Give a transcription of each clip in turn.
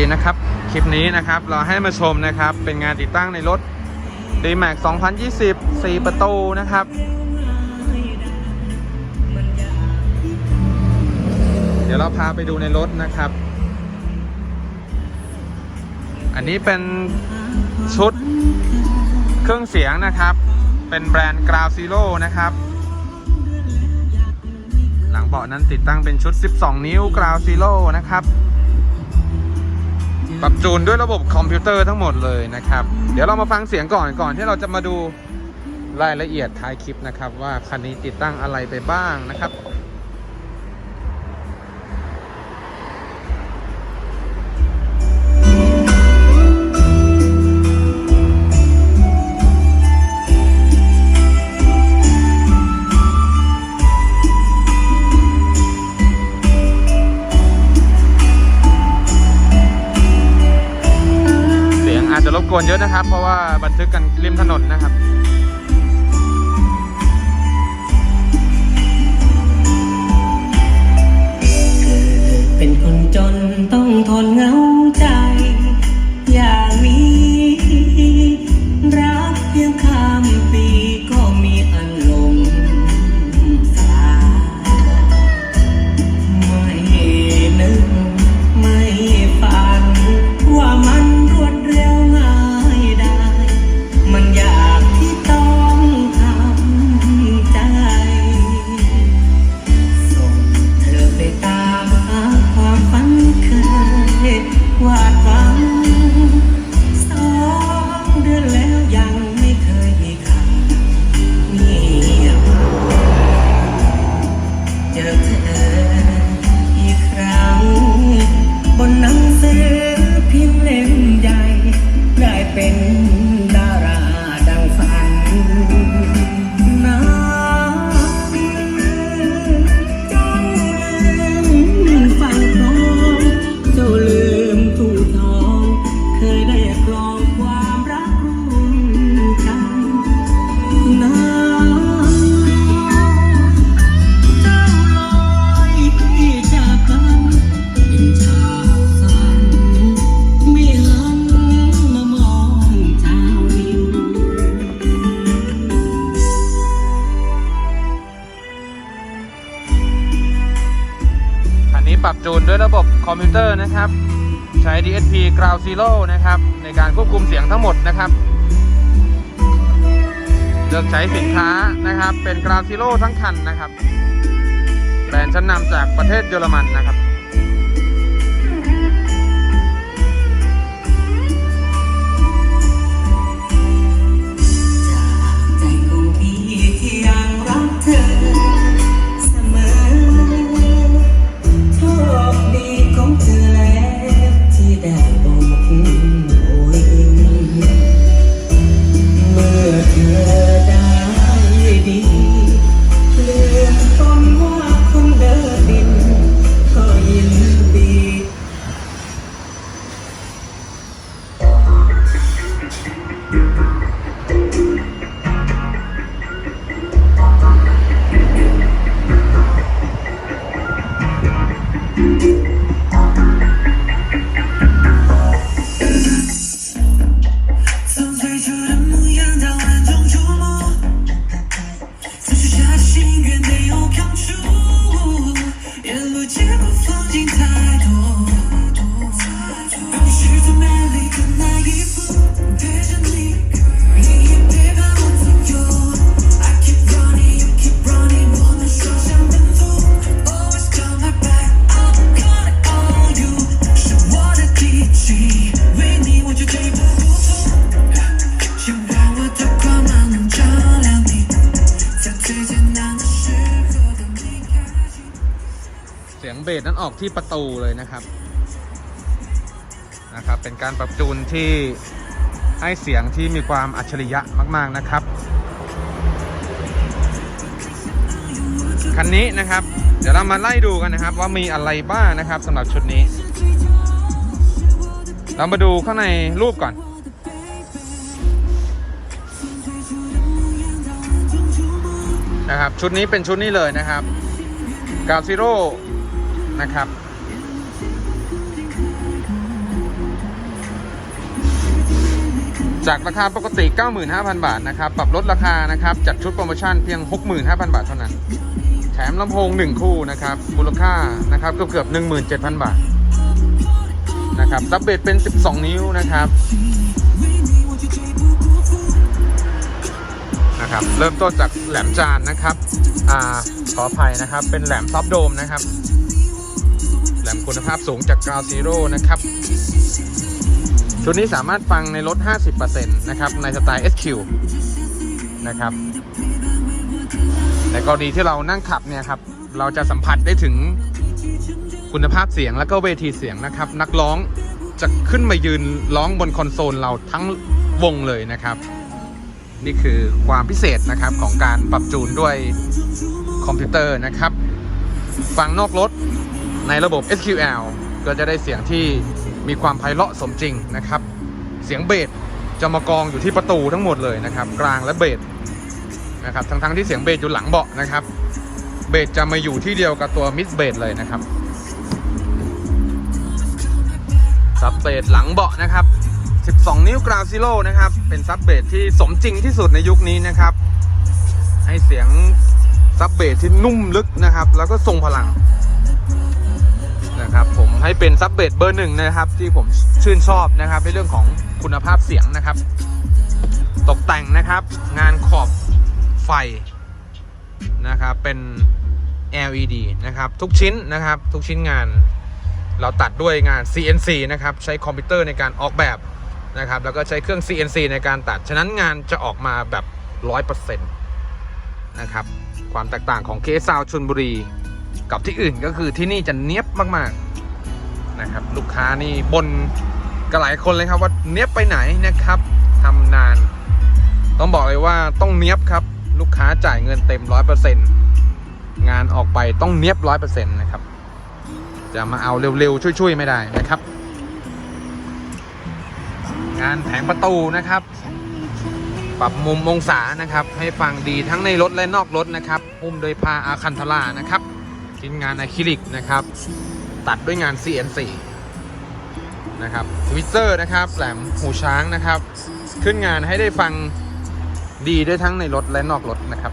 ดีนะครับ คลิปนี้นะครับเราให้มาชมนะครับ เป็นงานติดตั้งในรถ d m a x 2020 4 ประตูนะครับ เดี๋ยวเราพาไปดูในรถนะครับ อันนี้เป็นชุดเครื่องเสียงนะครับ เป็นแบรนด์ Ground Zero นะครับ หลังเบาะนั้นติดตั้งเป็นชุด 12 นิ้ว Ground Zero นะครับ ปรับจูนด้วยระบบคอมพิวเตอร์ทั้งหมดเลยนะครับ เดี๋ยวเรามาฟังเสียงก่อนก่อนที่เราจะมาดูรายละเอียดท้ายคลิปนะครับ ว่าคันนี้ติดตั้งอะไรไปบ้างนะครับ คนเยอะนะครับ เพราะว่าบันทึกกันริมถนนนะครับ ออีกครั้ง บนหนังสือพิมพ์เล่มใหญ่ได้เป็น ปรับจูนด้วยระบบคอมพิวเตอร์นะครับ ใช้ DSP Ground Zero นะครับ ในการควบคุมเสียงทั้งหมดนะครับเลือกใช้สินค้านะครับ เป็น Ground Zero ทั้งคันนะครับแบรนด์ชั้นนำจากประเทศเยอรมันนะครับ สียงเบสนั้นออกที่ประตูเลยนะครับนะครับ เป็นการปรับจูนที่ให้เสียงที่มีความอัจฉริยะมาก ๆนะครับคันนี้นะครับ เดี๋ยวเรามาไล่ดูกันนะครับ ว่ามีอะไรบ้างนะครับสำหรับชุดนี้ เรามาดูข้างในรูปก่อนนะครับชุดนี้เป็นชุดนี้เลยนะครับกาซิโร่ นะครับ จากราคาปกติ 95,000 บาทนะครับ ปรับลดราคานะครับ จัดชุดโปรโมชั่นเพียง 65,000 บาทเท่านั้น แถมลำโพง 1 คู่นะครับ มูลค่านะครับเกือบเกือบ17,000 บาทนะครับซับเบสเป็น 12 นิ้วนะครับนะครับ เริ่มต้นจากแหลมจานนะครับ อ่า ขออภัยนะครับ เป็นแหลมซอฟโดมนะครับ มคุณภาพสูงจากกราวซีโร่นะครับ ชุดนี้สามารถฟังในรถ 50%นะครับ ในสไตล์ SQ นะครับในกรณีที่เรานั่งขับเนี่ยครับ เราจะสัมผัสได้ถึงคุณภาพเสียงและก็เวทีเสียงนะครับ นักร้องจะขึ้นมายืนร้องบนคอนโซลเราทั้งวงเลยนะครับ นี่คือความพิเศษนะครับของการปรับจูนด้วยคอมพิวเตอร์นะครับ ฟังนอกรถ ในระบบ SQL ก็จะได้เสียงที่มีความไพเราะสมจริงนะครับ เสียงเบสจะมากองอยู่ที่ประตูทั้งหมดเลยนะครับ กลางและเบสนะครับทั้งๆที่เสียงเบสอยู่หลังเบาะนะครับ เบสจะมาอยู่ที่เดียวกับตัวมิดเบสเลยนะครับซับเบสหลังเบาะนะครับ 12 นิ้วกราวซิโร่นะครับ เป็นซับเบสที่สมจริงที่สุดในยุคนี้นะครับ ให้เสียงซับเบสที่นุ่มลึกนะครับ แล้วก็ทรงพลัง ให้เป็นซับเบสเบอร์หนึ่งนะครับ ที่ผมชื่นชอบนะครับ ในเรื่องของคุณภาพเสียงนะครับ ตกแต่งนะครับ งานขอบไฟนะครับ เป็น LED นะครับ ทุกชิ้นนะครับ ทุกชิ้นงาน เราตัดด้วยงาน CNC นะครับ ใช้คอมพิวเตอร์ในการออกแบบนะครับ แล้วก็ใช้เครื่อง CNC ในการตัด ฉะนั้นงานจะออกมาแบบ 100%นะครับ ความแตกต่างของเคสซาวชนบุรี กับที่อื่นก็คือที่นี่จะเนี้ยบมาก ๆ นะครับ ลูกค้านี่บนก็หลายคนเลยครับว่าเนี้ยบไปไหนนะครับทำนาน ต้องบอกเลยว่าต้องเนี้ยบครับ ลูกค้าจ่ายเงินเต็ม100%งานออกไปต้องเนี้ยบ100%นนะครับ จะมาเอาเร็วๆช่วยๆไม่ได้นะครับ งานแผงประตูนะครับ ปรับมุมองศานะครับ ให้ฟังดีทั้งในรถและนอกรถนะครับหุ้มโดยพาอาคันทลานะครับชิ้นงานอะคริลิกนะครับ ตัดด้วยงาน CNC นะครับวิตเซอร์นะครับ แหลมหูช้างนะครับ ขึ้นงานให้ได้ฟังดีได้ทั้งในรถและนอกรถนะครับ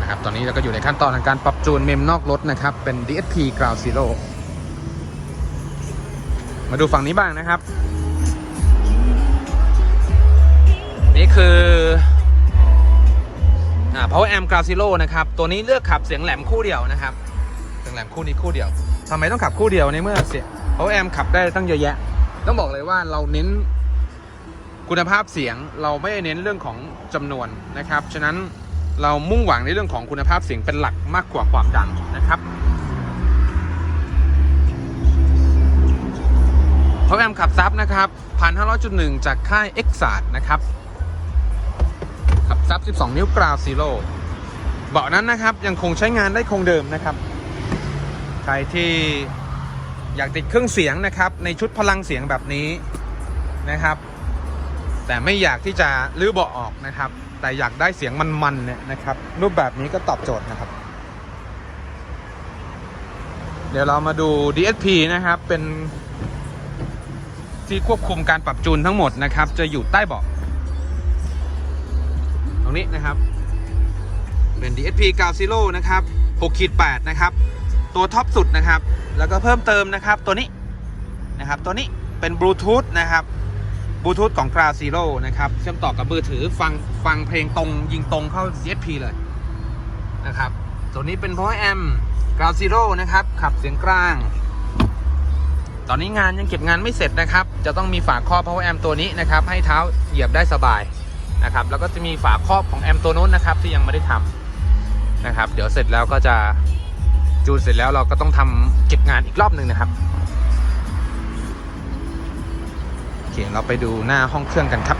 นะครับ ตอนนี้เราก็อยู่ในขั้นตอนของการปรับจูนเมมนอกรถนะครับ เป็น DSP Ground Zero มาดูฝั่งนี้บ้างนะครับ นี่คือ อ่า Power Amp Ground Zero นะครับ ตัวนี้เลือกขับเสียงแหลมคู่เดียวนะครับเสียงแหลมคู่นี้คู่เดียวทำไมต้องขับคู่เดียวในเมื่อเสียง Power Amp ขับได้ตั้งเยอะแยะ ต้องบอกเลยว่าเราเน้นคุณภาพเสียงเราไม่ได้เน้นเรื่องของจำนวนนะครับ ฉะนั้นเรามุ่งหวังในเรื่องของคุณภาพเสียงเป็นหลักมากกว่าความดังนะครับเพาวแอมขับซับนะครับ 1,500.1 จากค่าย e x a t นะครับ ขับซับ 12 นิ้วกราวซีโร่เบาะนั้นนะครับยังคงใช้งานได้คงเดิมนะครับ ใครที่อยากติดเครื่องเสียงนะครับ ในชุดพลังเสียงแบบนี้นะครับ แต่ไม่อยากที่จะลื้อเบาะออกนะครับ แต่อยากได้เสียงมันๆเนี่ยนะครับ รูปแบบนี้ก็ตอบโจทย์นะครับ เดี๋ยวเรามาดู DSP นะครับเป็นที่ควบคุมการปรับจูนทั้งหมดนะครับ จะอยู่ใต้เบาะ รงนี้นะครับ เป็น DSP 9 Zero นะครับ6ขีด8นะครับ ตัวท็อปสุดนะครับ แล้วก็เพิ่มเติมนะครับตัวนี้นะครับ ตัวนี้เป็นบลูทูธนะครับบลูทูธของ g r a Zero นะครับ เชื่อมต่อกับมือถือฟังฟังเพลงตรงยิงตรงเข้า DSP เลยนะครับ ตัวนี้เป็น Power Amp g r a Zero นะครับ ขับเสียงกลางตอนนี้งานยังเก็บงานไม่เสร็จนะครับ จะต้องมีฝาครอบ power amp ตัวนี้นะครับ ให้เท้าเหยียบได้สบาย นะครับ แล้วก็จะมีฝาครอบของแอมตัวนู้นนะครับที่ยังไม่ได้ทำนะครับ เดี๋ยวเสร็จแล้วก็จะจูนเสร็จแล้วเราก็ต้องทำเก็บงานอีกรอบหนึ่งนะครับโอเคเราไปดูหน้าห้องเครื่องกันครับ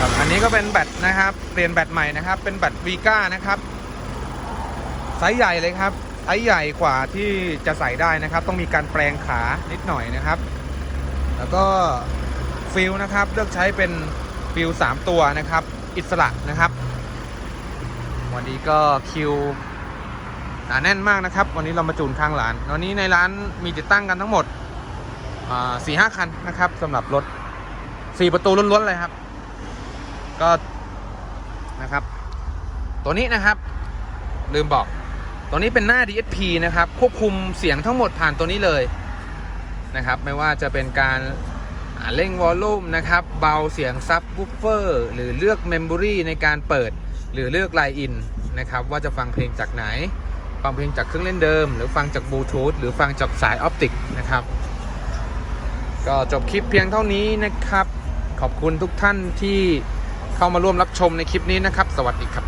ครับอันนี้ก็ เป็นแบตนะครับ เปลี่ยนแบตใหม่นะครับ เป็นแบตวีก้านะครับไซส์ใหญ่เลยครับไซส์ใหญ่กว่าที่จะใส่ได้นะครับ ต้องมีการแปลงขานิดหน่อยนะครับ แล้วก็ฟิลนะครับเลือกใช้เป็นฟิล3ตัวนะครับ อิสระนะครับ วันนี้ก็คิวหนาแน่นมากนะครับ วันนี้เรามาจูนข้างร้านวันนี้ในร้านมีติดตั้งกันทั้งหมดสี่ห้าคันนะครับสำหรับรถ4ประตูล้วนๆเลยครับ ก็นะครับ ตัวนี้นะครับ ลืมบอก ตัวนี้เป็นหน้า DSP นะครับ ควบคุมเสียงทั้งหมดผ่านตัวนี้เลยนะครับ ไม่ว่าจะเป็นการเร่งวอลลุ่มนะครับ เบาเสียงซับวูฟเฟอร์หรือเลือกเมมโมรีในการเปิดหรือเลือกไลน์อินนะครับ ว่าจะฟังเพลงจากไหน ฟังเพลงจากเครื่องเล่นเดิม หรือฟังจากบลูทูธหรือฟังจากสายออปติกนะครับ ก็จบคลิปเพียงเท่านี้นะครับ ขอบคุณทุกท่านที่ เข้ามาร่วมรับชมในคลิปนี้นะครับ สวัสดีครับ